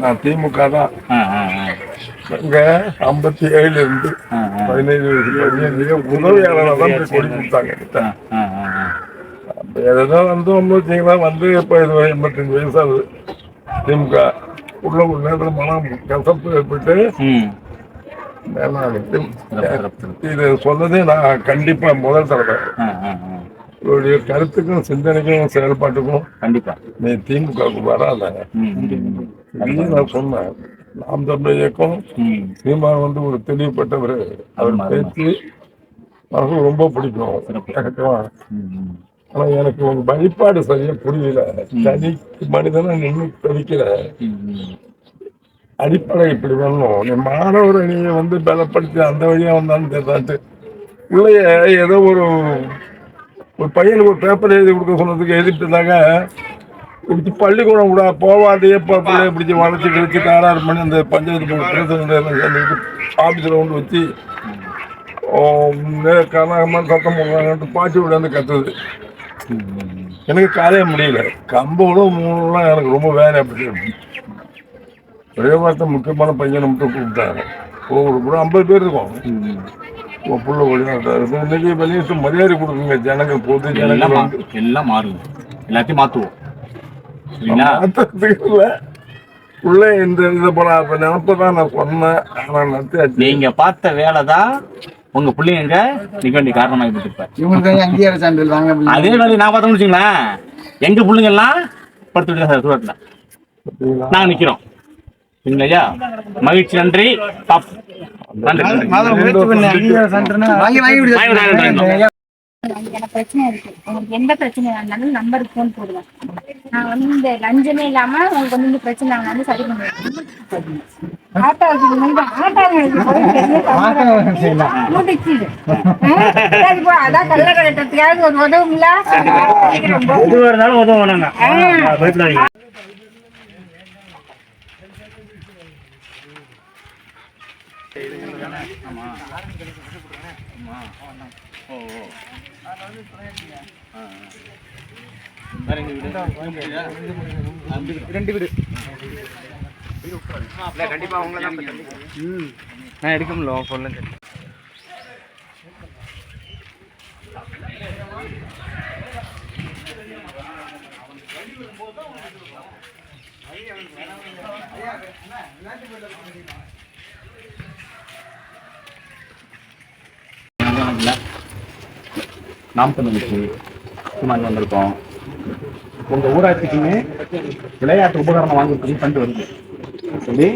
நான் திமுக தான் இங்க ஐம்பத்தி ஏழுல இருந்து ஆ, ஆ. பதினைந்து வயசு பையன் உதவியாளராக தான் போய் கொடி கொடுத்தாங்க ஏதோ வந்து வந்தீங்களா வந்து இப்போ இது எண்பத்தஞ்சு வயசு ஆகுது. திமுக. உள்ள ஒரு நேரத்தில் மனம் கசப்பு ஏற்பட்டு. இது சொன்னதே நான் கண்டிப்பா முதல் தடவை. உங்களுடைய கருத்துக்கும் சிந்தனைக்கும் செயல்பாட்டுக்கும் கண்டிப்பா. நீ திமுகவுக்கு வராத. நான் சொன்னேன். நாம் தமிழர் இயக்கம் சீமான் வந்து ஒரு தெளிவுபட்டவர். அவர். பேச்சு எனக்கு ரொம்ப பிடிக்கும். ஆனா எனக்கு உங்க வழிபாடு சரியா புரியல. தனி மனிதனா நின்று ம். அடிப்படை இப்படி வரணும் நீ மாணவர் நீங்க வந்து பலப்படுத்தி அந்த வழியா வந்தான்னு தெரியலான்ட்டு உள்ளே ஏதோ ஒரு ஒரு பையனுக்கு ஒரு பேப்பர் எழுதி கொடுக்க சொன்னதுக்கு எழுதிட்டுருந்தாங்க இப்படி பள்ளிக்கூடம் கூட போவாதே பிள்ளைய பிடிச்சி வளர்ச்சி கழிச்சு தாராறு பண்ணி அந்த பஞ்சாயத்து ஆஃபீஸில் கொண்டு வச்சு கர்நாடகமாக சத்தம் போடுறாங்கன்ட்டு பாட்டி விடாந்து கத்துது. ம், ம், ம். எனக்கு காலையே முடியல. கம்போடும் மூணுலாம் எனக்கு ரொம்ப வேலை அப்படி. ஒரே வார்த்தை முக்கியமான பையனை மட்டும் கூப்பிட்டாங்க. கூட ஐம்பது பேர் இருக்கும். உன் புள்ள ஒளிநாட்டாரு இன்னைக்கு வெளியிட்டு மரியாதை கொடுக்குங்க. ஜனங்கள் பொது வந்து எல்லாம் மாறும் எல்லாத்தையும் சரிங்களா? மாத்துறதுக்கு இல்ல. உள்ள இந்த இதை போல அப்ப நினப்பு தான் நான் சொன்னேன். ஆனா நடத்தியாச்சு நீங்க பார்த்த வேலை தான் உங்க பிள்ளைங்க நிக்க வேண்டிய காரணமாக இருப்பார் இவங்களுக்கு அங்கீகார சான்றிதழ் வாங்க அப்படின்னு அதே வேலையை நான் பார்த்தோம்னு வச்சுங்களேன் எங்க பிள்ளைங்க எல்லாம் படுத்துட்டு சார் பார்த்தீங்களா? நாங்க நிக்கிறோம் சரிங்களா ஐயா மகிழ்ச்சி நன்றி பாப் நன்றி எனக்கு பிரச்சனை இருக்கு. உங்களுக்கு எந்த பிரச்சனை இருந்தாலும் நம்பருக்கு ஃபோன் போடுவேன். நான் வந்து இந்த லஞ்சமே இல்லாம உங்களுக்கு வந்து இந்த பிரச்சனை நான் வந்து சரி பண்ணுவேன் ஆட்டோ ஆட்டோ அதான் கல்ல கட்டத்துக்காக ஒரு உதவுங்கள இருந்தாலும் உதவும் நாங்க பயப்படாதீங்க நான் எடுக்க முடியல உன் phone ல இருந்து. நாம் தமிழுக்கு சும்மாங்க வந்திருக்கோம். உங்க ஊராட்சிக்குமே விளையாட்டு உபகரணம் வாங்குறதுக்கு ஃபண்ட் வருது. சொல்லி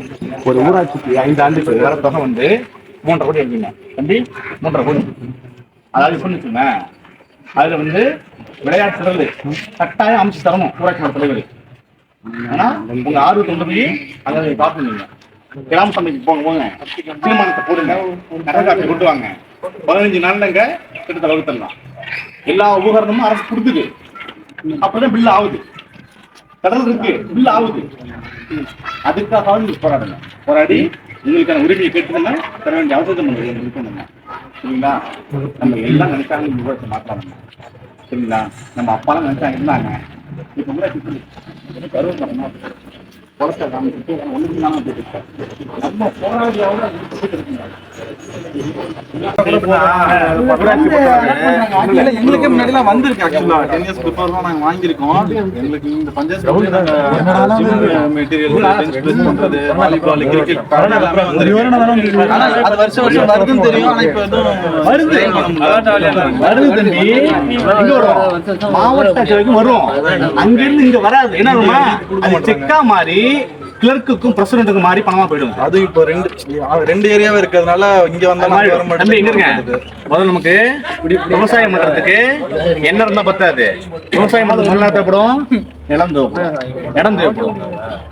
ஒரு ஊராட்சிக்கு ஐந்து ஆண்டுக்கு வர தொகை வந்து மூன்றரை கோடி எழுதிங்க தம்பி மூன்றரை கோடி. அதாவது இப்ப வச்சுங்க அதுல வந்து விளையாட்டு திடல் கட்டாயம் அமைச்சு தரணும் ஊராட்சி மன்ற தலைவர். ஆனா உங்க ஆர்வத்தை கொண்டு போய் அதை பார்க்கணும் கிராம சபைக்கு போங்க போங்க. தீர்மானத்தை போடுங்க. நகராட்சி கொண்டு வாங்க பதினஞ்சு நாள்லங்க திட்டத்தை வகுத்தரலாம். எல்லா உபகரணமும் அரசு கொடுத்துது அப்பதான் பில் ஆகுது. கடல் இருக்கு பில் ஆகுது. அதுக்காக நீங்க போராடுங்க. போராடி உங்களுக்கான உரிமையை கேட்டுக்கங்க தர வேண்டிய அவசியம் உங்களுக்கு சரிங்களா? நம்ம எல்லாம் நினைச்சாங்க விவரத்தை மாற்றணும் சரிங்களா? நம்ம அப்பாலாம் நினைச்சாங்க இருந்தாங்க. இப்ப கூட கருவம் பண்ணணும் குளத்தை காமிச்சிட்டு நம்ம போராடியாவது அது விட்டுட்டு இருக்குங்க. இல்ல, எங்களுக்கு முன்னாடி வந்திருக்கு actually. 10 years before தான் நாங்க வாங்கியிருக்கோம். எங்களுக்கு இந்த பஞ்சாயத்து மெட்டீரியல் பண்றது, எல்லாமே ஆனா அது வருஷம் வருஷம் வருதுன்னு தெரியும். ஆனா இப்ப எதுவும் வருது. வருது தம்பி மாவட்ட வரைக்கும் வரும் அங்கிருந்து இங்க வராது என்ன செக்கா மாதிரி கிளர்க்குக்கும் பிரசிடண்ட்டுக்கும் மாறி பணமா போயிடும். அது இப்போ ரெண்டு ரெண்டு ஏரியாவே இருக்கிறதுனால இங்க வந்தா மாட்டேங்குது. முதல்ல நமக்கு விவசாயம் பண்றதுக்கு என்ன இருந்தா பத்தாது. விவசாயம் பண்றது நல்லா தேவைப்படும்? நிலம் தேவைப்படும். இடம் தேவைப்படும்.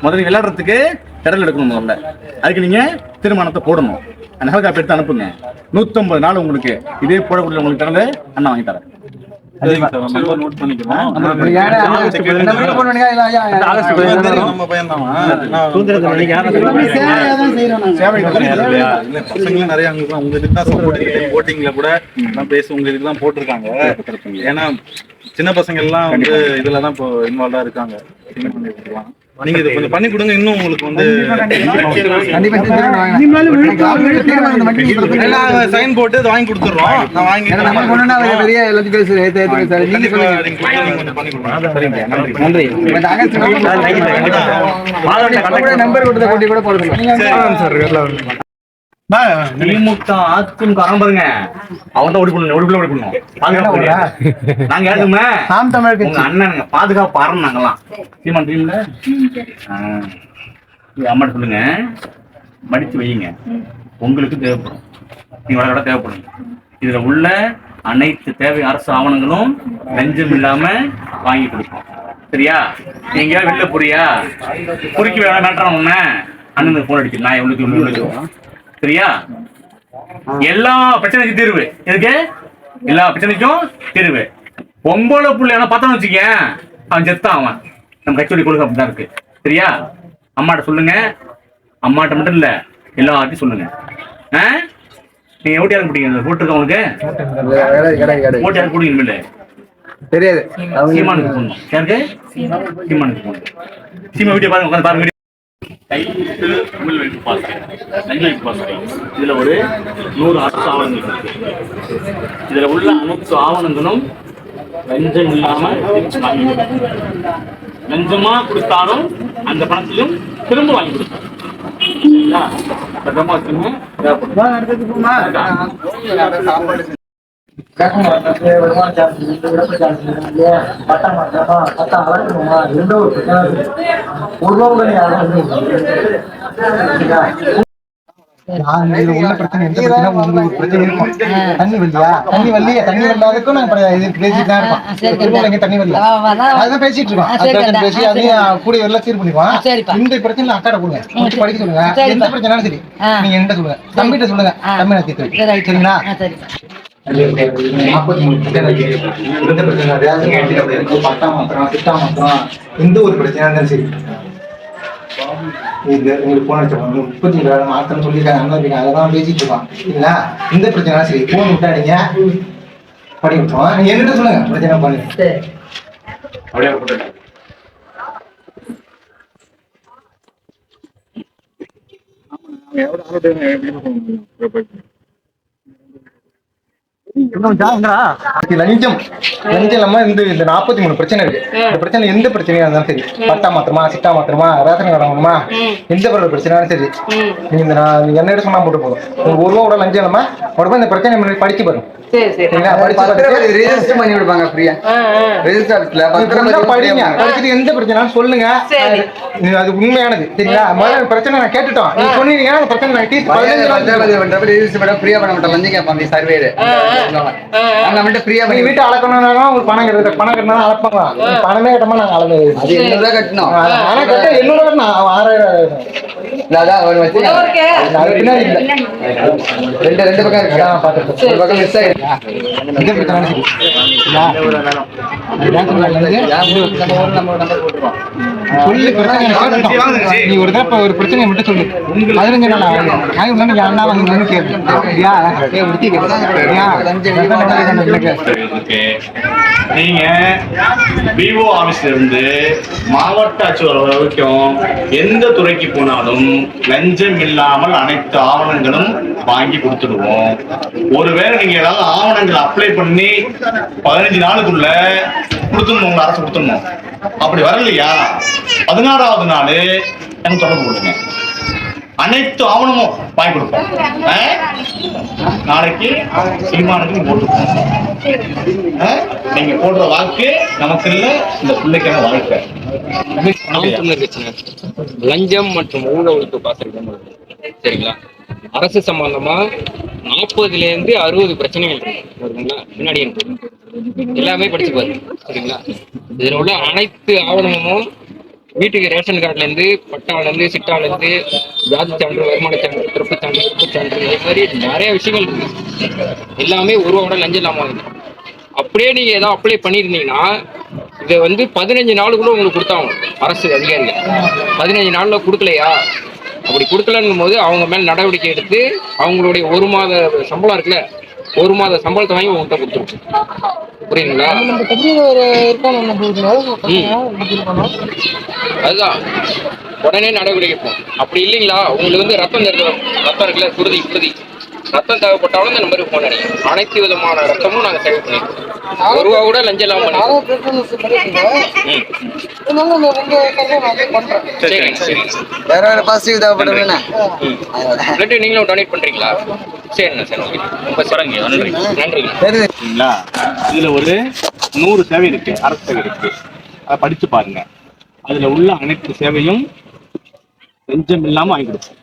முதல்ல விளையாடுறதுக்கு திடல் எடுக்கணும் முதல்ல. அதுக்கு நீங்க தீர்மானத்தை போடணும். ஹெல்காப் எடுத்து அனுப்புங்க. நூத்தம்பது நாள் உங்களுக்கு இதே போடக்கூடிய உங்களுக்கு திடல் அண்ணா வாங்கி தரேன். நிறைய உங்க இதுக்கு தான் போட்டிங்ல கூட பேசி உங்க இதுக்கு தான் போட்டிருக்காங்க ஏன்னா சின்ன பசங்க எல்லாம் வந்து இதுல தான் இப்போ இன்வால்வா இருக்காங்க. நீங்க இது கொஞ்சம் பண்ணி கொடுங்க இன்னும் உங்களுக்கு வந்து. சைன் போட்டு அதை வாங்கி கொடுத்துறோம் நான் வாங்கி நம்ம அவங்க பெரிய எல்லாத்தையும் பேசு, ஏத்து, ஏத்து பேசுறாரு. நீங்க சொல்லுங்க. நன்றி. நம்பர் கொடுத்த போட்டி கூட போடுறது திமுக அதிமுக வராம பாருங்க. அவன் தான் ஓடி பண்ணணும் ஓடி ஓடி பாதுகாப்பு நாங்க யாருக்குமே நாம் தமிழ் உங்க அண்ணன் பாதுகாப்பு ஆரம்பம் தெரியுமில்ல ஆ. இது அம்மாட்ட சொல்லுங்க. மடிச்சு வையுங்க. உங்களுக்கு தேவைப்படும். நீங்க விட தேவைப்படும். இதுல உள்ள அனைத்து தேவை அரசு ஆவணங்களும் லஞ்சம் இல்லாம வாங்கி கொடுப்போம். சரியா? நீங்க வெளில போறியா? குறுக்கி மேட்டான உன்ன. அண்ணனுக்கு போன் அடிச்சு நான் எவ்வளவு சரியா? எல்லா பிரச்சனைக்கும் தீர்வு. எதுக்கு? எல்லா பிரச்சனைக்கும் தீர்வு. பொம்பளை புள்ள என்ன பார்த்தான்னு வச்சுக்கேன் அவன் செத்தான் அவன். நம்ம கட்சியோட கொள்கை அப்படிதான் இருக்கு. சரியா? அம்மாட்ட சொல்லுங்க. அம்மாட்ட மட்டும் இல்ல எல்லார்ட்டையும் சொல்லுங்க? நீங்க ஓட்டி யாருக்கு பிடிக்கும் போட்டுருக்க உங்களுக்கு? ஓட்டி யாருக்கு பிடிக்கும் இல்ல தெரியாது. சீமானுக்கு போடணும் யாருக்கு? சீமானுக்கு போடணும் சீமா வீடியோ பாருங்க உட்காந்து பாருங்க. கையெழுத்து உங்கள் வைப்பு லஞ்ச வைப்பு பாஸ்கை இதுல ஒரு நூறு அரசு ஆவணங்கள் இருக்கு இதுல உள்ள அனைத்து ஆவணங்களும் லஞ்சம் இல்லாம வாங்கி கொடுக்கணும். லஞ்சமா கொடுத்தாலும் அந்த பணத்தையும் திரும்ப வாங்கி சரிங்களா? பத்திரமா வச்சுங்க. தேவைப்படும். உள்ள பிரச்சனை எந்த பிரச்சனை உங்களுக்கு பிரச்சனை இருக்கும். தண்ணி வரலையா தண்ணி வரலையே தண்ணி வரலாதுக்கும் நாங்க இது பேசிட்டு தான் இருக்கோம். தண்ணி வரல அதுதான் பேசிட்டு இருக்கோம். பேசி அதையும் கூடிய வரல சீர் பண்ணிக்குவோம் இந்த பிரச்சனை அக்காட கொடுங்க. படிக்க சொல்லுங்க. எந்த பிரச்சனைனாலும் சரி. நீங்க என்கிட்ட சொல்லுங்க. தம்பிகிட்ட சொல்லுங்க. தம்பி நான் தீர்த்து வைக்கிறேன். சரிங்களா? நாற்பத்தி மூணு பிரச்சனை இருக்கு. பிரச்சனை ரேஷன் கார்டு அப்படி இருக்கு பட்டா மாத்திரம் சிட்டா மாத்திரம் எந்த ஒரு பிரச்சனையா இருந்தாலும் சரி இது உங்களுக்கு போன முப்பத்தி ஏழு மாத்திரம் சொல்லியிருக்காங்க அந்த இருக்காங்க அதெல்லாம் பேசிட்டு இருக்கோம் இல்லைங்களா இந்த பிரச்சனை சரி போன் விட்டாடிங்க படி விட்டுருவோம் நீங்க என்கிட்ட சொல்லுங்க பிரச்சனை பண்ணுங்க அப்படியே லஞ்சம். லஞ்சம் இல்லாம இந்த இந்த நாற்பத்தி மூணு பிரச்சனை இருக்கு. இந்த பிரச்சனை எந்த பிரச்சனையா இருந்தாலும் சரி பட்டா மாத்திரமா சிட்டா மாத்திரமா ரேஷன் கார்டு வாங்கணுமா? எந்த ஒரு பிரச்சனையாலும் சரி. நீங்க இந்த என்ன சொன்னா போட்டு போதும். ஒரு ரூபா கூட லஞ்சம் இல்லாம உடனே இந்த பிரச்சனை படிச்சு பாருங்க. ரெஜிஸ்டர் பண்ணி விடுவாங்க ஃப்ரீயா ரெஜிஸ்டர் ஆஃபீஸ்ல படிங்க. படிச்சுட்டு எந்த பிரச்சனைனாலும் சொல்லுங்க. அது உண்மையானது. சரிங்களா? முதல்ல பிரச்சனை நான் கேட்டுட்டோம். நீங்க சொன்னீங்க அந்த பிரச்சனை நான் தீர்த்து பதினஞ்சு நாள் ரெஜிஸ்டர் பண்ண ஃப்ரீயா பண்ண மாட்டோம் லஞ்சம் கேட்பாங்க சர்வே நாங்க மட்டும் பண்ணி வீட்டை அளக்கணும்னாலும் ஒரு பணம் கட்டுறது பணம் கட்டினா அளப்பாங்க. நீங்க பணமே கட்டமா நாங்க அளந்தது அது எண்ணூறு கட்டணும் பணம் கட்ட எண்ணூறு நான் ஆறாயிரம் அதான் அவர் வச்சு பின்னாடி ரெண்டு ரெண்டு பக்கம் இருக்கு. பக்கம் மிஸ் ஆயிருக்கு. நீ ஒரு தடவை ஒரு பிரச்சனையை மட்டும் சொல்லு. பதினஞ்சு நாள் ஆகுது ஆகி உடனே நீங்க அண்ணா வாங்கி வந்து நீங்க பிஓ ஆபீஸ்ல இருந்து மாவட்ட ஆட்சியர் வரைக்கும் எந்த துறைக்கு போனாலும் லஞ்சம் இல்லாமல் அனைத்து ஆவணங்களும் வாங்கி கொடுத்துடுவோம். ஒருவேளை நீங்க ஏதாவது ஆவணங்கள் அப்ளை பண்ணி பதினஞ்சு நாளுக்குள்ள கொடுத்துடணும் உங்க அரசு கொடுத்துடணும். அப்படி வரலையா? பதினாறாவது நாள் எனக்கு தொடர்பு கொடுங்க. அனைத்து ஆவணமும் வாங்கி கொடுப்போம். ஆ? நாளைக்கு சீமானுக்கு போட்டுருப்போம் நீங்க போடுற வாக்கு நமக்கு இல்ல இந்த பிள்ளைக்கான வாழ்க்கை. லஞ்சம் மற்றும் ஊழலுக்கு ஒழிப்பு சரிங்களா? அரசு சம்பந்தமா நாற்பதுல இருந்து அறுபது பிரச்சனைகள் இருக்கு. பின்னாடி எல்லாமே படிச்சு பாருங்க. சரிங்களா? இதுல உள்ள அனைத்து ஆவணமும் வீட்டுக்கு ரேஷன் கார்டுல இருந்து பட்டால இருந்து சிட்டால இருந்து ஜாதி சான்று வருமான சான்று பிறப்பு சான்று இறப்பு சான்று இதே மாதிரி நிறைய விஷயங்கள் இருக்குது எல்லாமே ஒரு ரூபாவோட லஞ்சம் இல்லாம அப்படியே நீங்க ஏதாவது அப்ளை பண்ணியிருந்தீங்கன்னா இதை வந்து பதினஞ்சு நாளுக்குள்ள உங்களுக்கு கொடுத்தாங்க அரசு அதிகாரிகள். பதினஞ்சு நாள்ல கொடுக்கலையா? அப்படி கொடுக்கலன்னும் போது அவங்க மேல நடவடிக்கை எடுத்து அவங்களுடைய ஒரு மாத சம்பளம் இருக்குல்ல ஒரு மாத சம்பளத்தை வாங்கி உங்கள்கிட்ட கொடுத்துருவோம் இருக்கான அதுதான். உடனே நடவடிக்கை எடுப்போம் அப்படி இல்லைங்களா? உங்களுக்கு வந்து ரத்தம் தேவை ரத்தம் இருக்குல்ல குருதி குருதி ரத்தம் தேவைப்பட்டாலும் இந்த நம்பருக்கு ஃபோன் அடிக்கும் அனைத்து விதமான ரத்தமும் நாங்கள் சேவை பண்ணிருக்கோம் ஒரு ரூபா கூட லஞ்சம் இல்லாமல் பண்ணிருக்கோம் சரி சரி வேற வேற பாசிட்டிவ் தேவைப்படுதுண்ணே பிளட் நீங்களும் டொனேட் பண்றீங்களா? சரிண்ணா சரி ஓகே. ரொம்ப சிறங்க நன்றி. சரிங்களா? இதுல ஒரு நூறு சேவை இருக்கு அரசு சேவை இருக்கு. அதை படிச்சு பாருங்க. அதுல உள்ள அனைத்து சேவையும் லஞ்சம் இல்லாம வாங்கி கொடுப்போம்.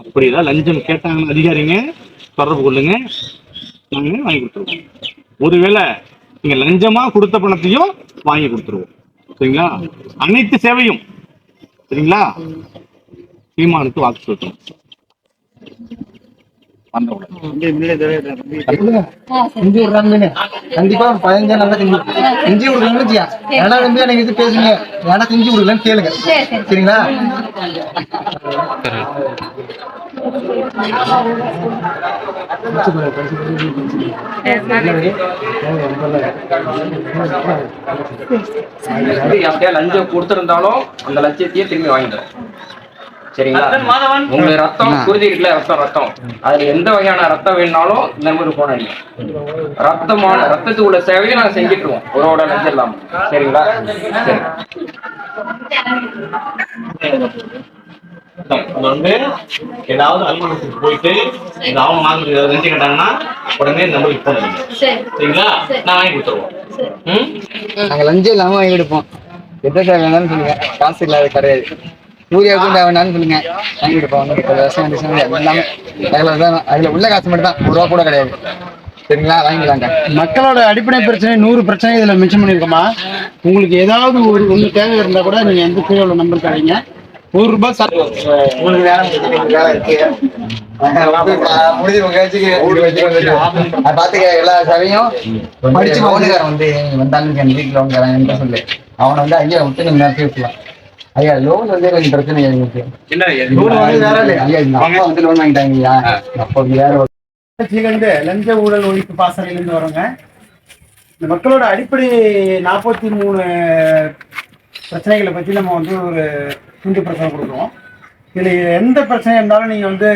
அப்படிதான் லஞ்சம் கேட்டாங்கன்னு அதிகாரிங்க தொடர்பு கொள்ளுங்க. நாங்க வாங்கி கொடுத்துருவோம். ஒருவேளை நீங்க லஞ்சமா கொடுத்த பணத்தையும் வாங்கி கொடுத்துருவோம். சரிங்களா? அனைத்து சேவையும் சரிங்களா? சீமானுக்கு வாக்கு செலுத்தணும். இஞ்சி விடுறாங்கன்னு கண்டிப்பா. ஒரு பதினஞ்சா நல்லா செஞ்சு இஞ்சி விடுறீங்கன்னு வச்சியா ஏன்னா வந்து எனக்கு இது பேசுங்க. ஏன்னா செஞ்சு விடுங்கன்னு கேளுங்க. சரிங்களா? யார்கிட்டயா லஞ்சம் கொடுத்துருந்தாலும் அந்த லட்சத்தையே திரும்பி வாங்கிடுறோம் சரிங்களா? உங்களுக்கு ரத்தம் குருதி இருக்குல்ல ரத்தம் ரத்தம். அதுல எந்த வகையான ரத்தம் வேணும்னாலும் இந்த நம்பருக்கு போன் அடிங்க. ரத்தமான ரத்தத்துக்கு உள்ள சேவையை நாங்க செஞ்சுட்டுருவோம். ஒருவோட லஞ்சம் இல்லாம. சரிங்களா? சரி. வந்து ஏதாவது அலுவலகத்துக்கு போயிட்டு இந்த மாதிரி ஏதாவது கேட்டாங்கன்னா உடனே போன் பண்ணுங்க சரிங்களா? நான் வாங்கி கொடுத்துருவோம். ம்? நாங்க லஞ்சம் இல்லாம வாங்கி கொடுப்போம். எந்த தேவை வேணாலும் சொல்லுங்க. காசு இல்லாத கிடையாது. சூர்யாவுக்கும் தேவை வேணாலும் சொல்லுங்க. வாங்கி கொடுப்போம். முப்பது வருஷம் எல்லாமே அதில் தான் அதுல உள்ள காசு மட்டும் தான். ஒரு ரூபா கூட கிடையாது. சரிங்களா? வாங்கிக்கலாங்க மக்களோட அடிப்படை பிரச்சனை நூறு பிரச்சனை இதுல மென்ஷன் பண்ணிருக்கோமா உங்களுக்கு ஏதாவது ஒரு ஒண்ணு தேவை இருந்தா கூட நீங்க எந்த கீழே உள்ள நம்பர் தரீங்க? ஒரு ரூபாய் சா- உங்களுக்கு இருக்கு. முடிஞ்சு பாத்துக்க எல்லா சபையும் படிச்சு ஓனுக்காரன் வந்து வந்தாலும் வீட்டுல ஓனுக்காரன் என்ன சொல்லு. அவனை வந்து ஐயா விட்டு நீங்க நேரத்தை விட்டுலாம் ஐயா லோன் வந்து கொஞ்சம் பிரச்சனை லோன் வந்து லோன் வாங்கிட்டாங்க ஐயா அப்போ வேற லஞ்ச ஊழல் ஒழிப்பு பாசறையிலிருந்து வரோங்க. இந்த மக்களோட அடிப்படை நாற்பத்தி மூணு பிரச்சனைகளை பற்றி நம்ம வந்து ஒரு துண்டு பிரச்சனை கொடுக்குறோம். இதில் எந்த பிரச்சனை இருந்தாலும் நீங்கள் வந்து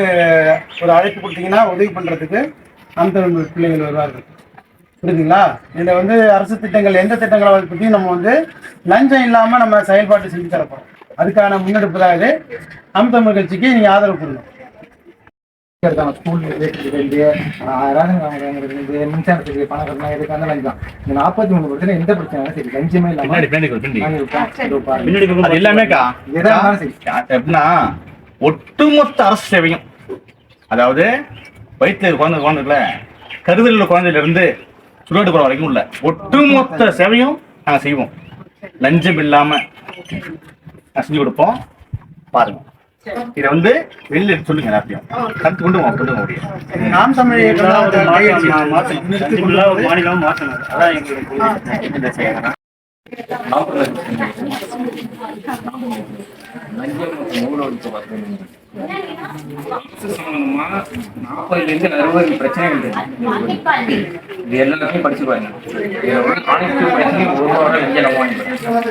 ஒரு அழைப்பு கொடுத்தீங்கன்னா உதவி பண்ணுறதுக்கு அந்த பிள்ளைகள் வருவார்கள். புரியுதுங்களா? இதில் வந்து அரசு திட்டங்கள் எந்த திட்டங்களை பற்றியும் நம்ம வந்து லஞ்சம் இல்லாமல் நம்ம செயல்பாட்டு செஞ்சு தரப்போம் அதுக்கான முன்னெடுப்பு தான் இது. நாம் தமிழ் கட்சிக்கு நீங்கள் ஆதரவு கொடுங்க. ஸ்கூல் கார்டு மின்சாரத்துக்கு பணம் கட்டணும் எதுக்காக லஞ்சம் இந்த நாற்பத்தி மூணு பிரச்சனை எந்த பிரச்சனை சரி லஞ்சமே இல்லாம பின்னாடி பின்னாடி கொடு, பின்னாடி. வாங்கி விட்டோம். இதோ பாருங்க. அது எல்லாமேக்கா எதா இருந்தாலும் சரி. எப்படின்னா ஒட்டுமொத்த அரசு சேவையும் அதாவது வயிற்றுல குழந்தை குழந்தைல உள்ள குழந்தையில இருந்து சுடுகாட்டு போற வரைக்கும் உள்ள ஒட்டுமொத்த சேவையும் நாங்க செய்வோம். லஞ்சம் இல்லாம செஞ்சு கொடுப்போம். பாருங்க. இதை வந்து வெளியில சொல்லுங்க எல்லாத்தையும். கருத்து கொண்டு வாங்க கொண்டு வாங்க முடியும். நாம் தமிழ். மாநிலம் மாற்றணும் அதான் எங்களுக்கு இந்த செய்யணும் நாற்பதுல இருந்து அறுபது பிரச்சனைகள் இருக்கு. இது எல்லாத்தையும் படிச்சு அனைத்து ஒரு வாரம் லஞ்சம் நம்ம வாங்கிக்கிறோம்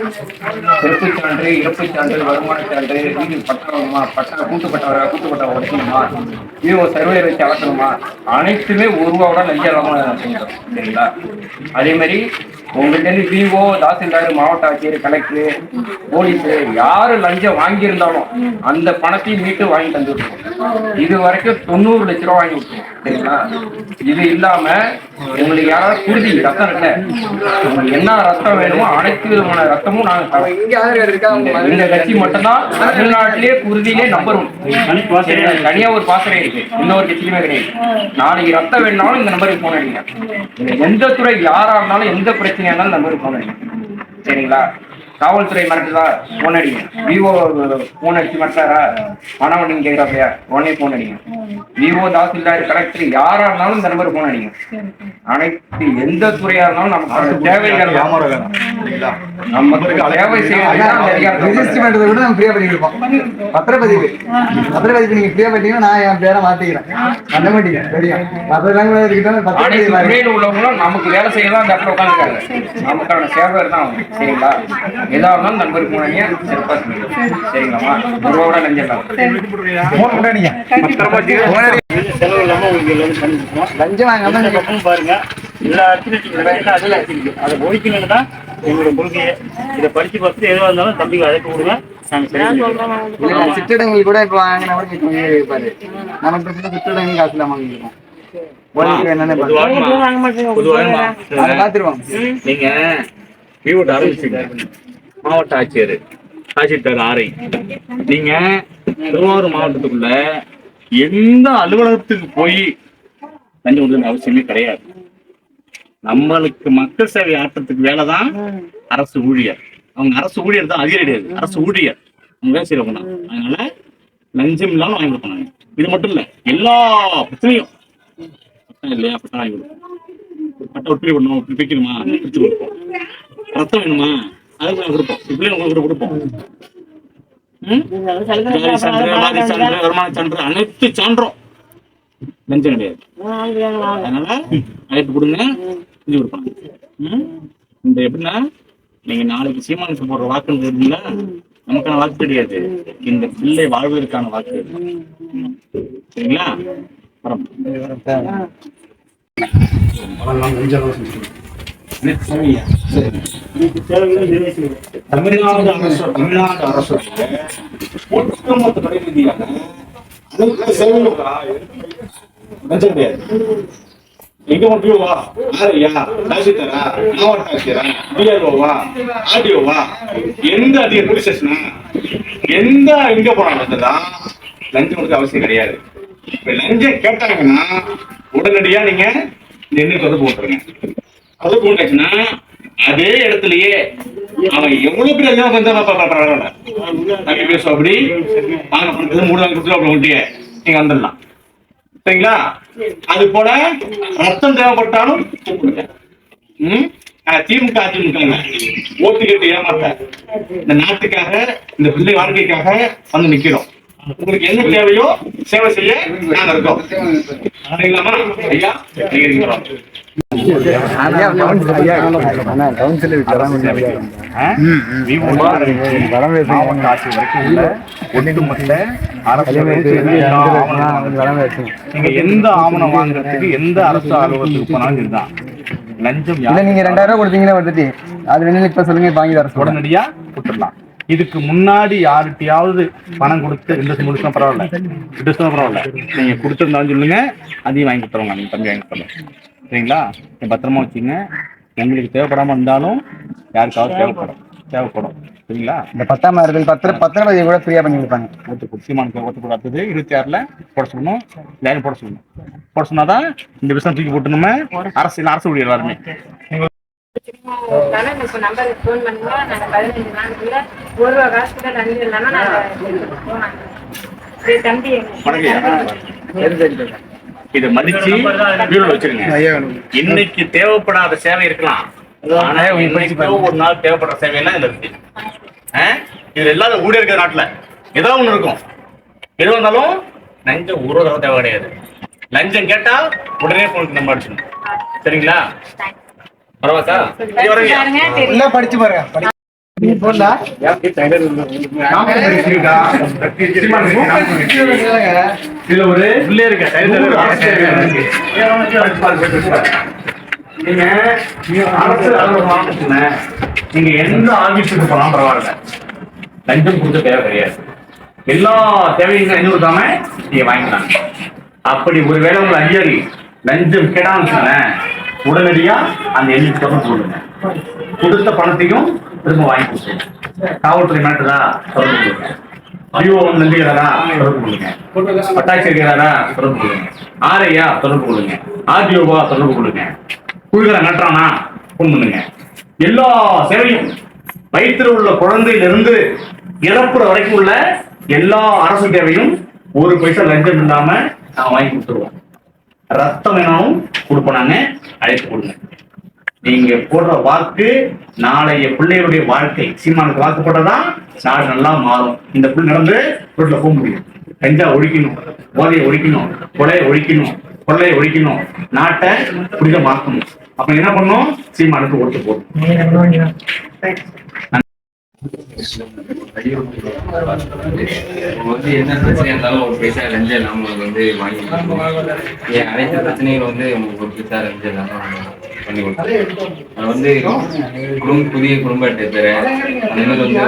பிறப்பு சான்று இறப்பு சான்று வருமான சான்று வீடு பட்டாவமா பட்டா கூட்டு பட்டவரா கூட்டு பட்டா உடைக்கணுமா? இது ஒரு சர்வே வச்சு அளக்கணுமா அனைத்துமே ஒரு ரூபாவோட லஞ்சம் இல்லாம செஞ்சோம் சரிங்களா? அதே மாதிரி உங்கள்கிட்ட இருந்து விஓ தாசில்தார் மாவட்ட ஆட்சியர் கலெக்டர் போலீஸ் யாரு லஞ்சம் வாங்கியிருந்தாலும் அந்த பணத்தையும் மீட்டு வாங்கி தந்து விட்டுருவோம் இது வரைக்கும் தொண்ணூறு லட்ச ரூபா வாங்கி விட்டுருவோம் சரிங்களா? இது இல்லாம உங்களுக்கு யாராவது குருதி ரத்தம் இருக்குல்ல? உங்களுக்கு என்ன ரத்தம் வேணுமோ அனைத்து விதமான ரத்தமும் நாங்க இந்த கட்சி மட்டும்தான் தமிழ்நாட்டிலே குருதியிலே நம்பர் தனியா ஒரு பாசறை இருக்கு. இன்னொரு கட்சியுமே கிடையாது. நாளைக்கு ரத்தம் வேணும்னாலும் இந்த நம்பருக்கு போன் எந்த துறை யாரா இருந்தாலும் எந்த பிரச்சனையா இருந்தாலும் நம்பருக்கு போன் சரிங்களா? காவல்துறை மிரட்டுதா போன் அடிங்க. விவோ போன் அடிச்சு மிரட்டாரா வண்டிங்க கேட்கறாப்பையா? உடனே போன் அடிங்க. விவோ தாசில்தார் கலெக்டர் யாரா இருந்தாலும் இந்த நம்பர் போன் அடிங்க. அனைத்து எந்த துறையா இருந்தாலும் நமக்கு தேவைகள் நமக்கு சேவை செய்யறது கூட நம்ம ஃப்ரீயா பண்ணி கொடுப்போம் பத்திரப்பதிவு. பத்திரப்பதிவு நீங்க ஃப்ரீயா பண்ணீங்கன்னா நான் என் பேரை மாத்திக்கிறேன். பண்ண மாட்டீங்க. தெரியும் கூட இருக்கட்டும். துறையில் உள்ளவங்களும் நமக்கு வேலை செய்ய தான் அந்த இடத்துல உட்காந்துருக்காங்க நமக்கான சேவை தான் சரிங்களா? எதா இருந்தாலும் நண்பருக்கு முன்னாடியே சிறப்பாக செஞ்சிடலாம். சரிங்களாம்மா ஒரு ரூபா நெஞ்சிடலாம் போன் கொண்டாடிங்க செலவு இல்லாம உங்களுக்கு லஞ்சம் வாங்காம அந்த நீங்க பக்கம் பாருங்க எல்லா ஆக்டிவிட்டி அதில் ஆக்டிவிட்டி அதை ஒழிக்கணும்னு தான் எங்களோட கொள்கையை இதை படிச்சு பார்த்துட்டு எதுவாக இருந்தாலும் தம்பிக்கு அழைப்பு கொடுங்க நாங்கள் சிற்றிடங்கள் கூட இப்ப வாங்கினா கூட இப்ப இங்கே இருப்பாரு நமக்கு பிரச்சனை சிற்றிடங்கள் காசு இல்லாம வாங்கிருக்கோம் ஒழிக்க என்னன்னு பாருங்க. பொதுவாகமா அதை பாத்துருவோம் நீங்க மாவட்ட ஆட்சியர் தாசில்தார் ஆரை. நீங்க திருவாரூர் மாவட்டத்துக்குள்ள எந்த அலுவலகத்துக்கு போய் லஞ்சம் கொடுக்கணும் அவசியமே கிடையாது. நம்மளுக்கு மக்கள் சேவை ஆற்றத்துக்கு வேலைதான் அரசு ஊழியர். அவங்க அரசு ஊழியர் தான் அதிகாரி கிடையாது அரசு ஊழியர். அவங்க வேலை செய்யறவங்க தான். அதனால லஞ்சம் இல்லாமல் வாங்கி கொடுப்பாங்க. இது மட்டும் இல்ல எல்லா பிரச்சனையும் இல்லையா? பட்டம் வாங்கி கொடுப்போம். பட்டை ஒட்டி பண்ணணும் இப்படி பிரிச்சு கொடுப்போம். ரத்தம் வேணுமா? அதுக்கு கொடுப்போம். இப்படியே உங்களுக்கு கொடுப்போம். வருமான சான்று அனைத்து சான்றும். லஞ்சம் கிடையாது. அதனால அழைப்பு கொடுங்க. செஞ்சு கொடுப்பாங்க ம்? இந்த எப்படின்னா நீங்க நாளைக்கு சீமானுக்கு போடுற வாக்குன்னு தெரியுங்களா நமக்கான வாக்கு கிடையாது. இந்த பிள்ளை வாழ்வதற்கான வாக்கு. சரிங்களா? வரோம். தமிழ்நாடு அரசு தமிழ்நாடு அரசு ஒட்டுமொத்த பிரதிநிதியான அனைத்து சேவையும் லஞ்சம் கிடையாது எங்க மட்டும் வா ஆரையா தாசில்தாரா மாவட்ட ஆட்சியரா பிஆர்ஓவா ஆர்டிஓவா எந்த அதிக போலீஸ் ஸ்டேஷனா எந்த எங்க போனாலும் தான் லஞ்சம் கொடுக்க அவசியம் கிடையாது இப்ப லஞ்சம் கேட்டாங்கன்னா உடனடியா நீங்க இந்த எண்ணெய் போட்டுருங்க அது போட்டாச்சுன்னா அதே இடத்துலயே அவன் எவ்வளவு பேர் அதிகமா வந்தா பரவாயில்ல தம்பி பேசுவோம் அப்படி வாங்க கொடுத்தது மூணு வாங்கி கொடுத்து அப்புறம் ஒட்டிய நீங்க வந்துடலாம். சரிங்களா? அது போல ரத்தம் தேவைப்பட்டாலும் திமுக அதிமுக ஓட்டு கேட்டு ஏமாத்த. இந்த நாட்டுக்காக இந்த பிள்ளை வாழ்க்கைக்காக வந்து நிக்கிறோம். உங்களுக்கு என்ன தேவையோ சேவை செய்ய நாங்க இருக்கோம். சரிங்களாமா ஐயா நீங்க எந்த ஆவணம் வாங்குறதுக்கு எந்த அரசு அலுவலகத்துக்கு போனாலும் இதுதான் லஞ்சம் இல்ல நீங்க ரெண்டாயிரம் ரூபாய் கொடுத்தீங்கன்னா வந்துட்டு அது வேணும் இப்ப சொல்லுங்க வாங்கி அரசு உடனடியா கொடுத்துடலாம். இதுக்கு முன்னாடி யார்கிட்டயாவது பணம் கொடுத்து ரெண்டு வருஷம் பரவாயில்ல. ரெண்டு பரவாயில்ல. நீங்க கொடுத்துருந்தாலும் சொல்லுங்க அதையும் வாங்கி கொடுத்துருவாங்க நீங்க தம்பி வாங்கி கொடுத்துருவோம் சரிங்களா? பத்திரமா வச்சுங்க உங்களுக்கு தேவைப்படாம இருந்தாலும் யாருக்காவது தேவைப்படும். தேவைப்படும். சரிங்களா? இந்த பத்தாம் மாதத்தில் பத்திர பத்திரப்பதிவு கூட ஃப்ரீயா பண்ணி கொடுப்பாங்க. ஒத்து சீமானுக்கு ஒத்து போட அடுத்தது இருபத்தி ஆறுல போட சொல்லணும். லைன் போட சொல்லணும். போட சொன்னாதான் இந்த விஷயம் தூக்கி போட்டு நம்ம அரசு இல்ல அரசு ஊழியர் எல்லாருமே ஒரு தம்பி இதை மதிச்சு வீடுல வச்சிருங்க. இன்னைக்கு தேவைப்படாத சேவை இருக்கலாம். ஆனா இன்னைக்கு ஒரு நாள் தேவைப்படுற சேவையெல்லாம் இதுல இருக்கு? இது எல்லாரும் ஊழியர் இருக்கிற நாட்டுல. ஏதோ ஒண்ணு இருக்கும். எது வந்தாலும் லஞ்சம் ஒரு தடவை தேவை கிடையாது. லஞ்சம் கேட்டா உடனே போனுக்கு நம்ம அடிச்சிடணும். சரிங்களா? பரவா சார். வரீங்க. பாருங்க. தெரியும் எல்லாம் படிச்சு பாருங்க. நீ போடல இதுல ஒரு உள்ளே இருக்க நீங்க நீங்க அரசு அலுவலகம் நீங்க எந்த ஆபீஸுக்கு போனாலும் பரவாயில்ல லஞ்சம் கொடுக்க தேவை கிடையாது எல்லா தேவையும் செஞ்சு கொடுக்காம நீங்க வாங்கிக்கலாம் அப்படி ஒருவேளை உங்களுக்கு அதிகாரி லஞ்சம் கேடான்னு வச்சுக்கோங்களேன், உடனடியா அந்த எண்ணிக்கை தொடர்பு கொடுங்க கொடுத்த பணத்தையும் திரும்ப வாங்கி கொடுத்துருங்க. காவல்துறை மேட்டரா தொடர்பு கொடுங்க. ஐயோ நம்பிக்கிறாரா தொடர்பு கொள்ளுங்க பட்டாட்சி இருக்கிறாரா தொடர்பு கொள்ளுங்க ஆரையா தொடர்பு கொள்ளுங்க ஆர்டிஓவா தொடர்பு கொள்ளுங்க குழுகளை நட்டுறானா ஃபோன் பண்ணுங்க. எல்லா சேவையும் வயிற்றில் உள்ள குழந்தையிலிருந்து இறப்புற வரைக்கும் உள்ள எல்லா அரசு தேவையும் ஒரு பைசா லஞ்சம் இல்லாம நான் வாங்கி கொடுத்துருவோம். ரத்தம் வேணாலும் கொடுப்போம் நாங்க. அழைத்து கொடுங்க. நீங்க போடுற வாக்கு நாளைய பிள்ளைகளுடைய வாழ்க்கை. சீமானுக்கு வாக்கு போட்டதான் நாடு நல்லா மாறும். இந்த பிள்ளை நடந்து ரோட்ல போக முடியும். கஞ்சா ஒழிக்கணும். போதையை ஒழிக்கணும். கொலையை ஒழிக்கணும். கொள்ளையை ஒழிக்கணும். நாட்டை புனித மாற்றணும் அப்ப என்ன பண்ணும் சீமானுக்கு ஓட்டு போடும் வந்து என்ன பிரச்சனை இருந்தாலும் ஒரு பைசா லஞ்சம் இல்லாம உங்களுக்கு வந்து வாங்கி ஏன் அனைத்து பிரச்சனைகளும் வந்து உங்களுக்கு ஒரு பைசா லஞ்சம் இல்லாம பண்ணி கொடுத்துருவோம். அது வந்து குடும்ப புதிய குடும்ப அட்டை தர அதே மாதிரி வந்து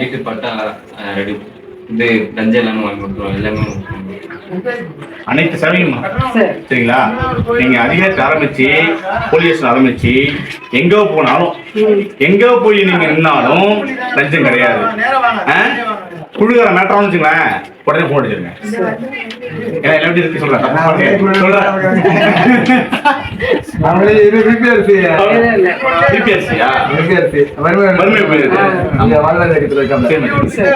வீட்டு பட்டா ரெடி இது லஞ்சம் இல்லாம வாங்கி கொடுத்துருவோம். எல்லாமே. அனைத்து சேவையும் சரிங்களா? நீங்க அதிகாரத்தை ஆரம்பிச்சு போலீஸ் ஆரம்பிச்சு எங்க போனாலும் எங்க போய் நீங்க நின்னாலும் லஞ்சம் கிடையாது. ஆ? குழுகிற மேட்டர்னு வச்சுங்களேன் உடனே போன் அடிச்சிருங்க. ஏன்னா எல்லாம் எப்படி இருக்கு சொல்றேன். சொல்றேன் இது பிபிஆர்சி பிபிஎஸ்சியா பிபிஆர்சி வறுமை வறுமை போயிருது. இங்க வாழ்வாதார கட்டத்தில் இருக்காங்க சரி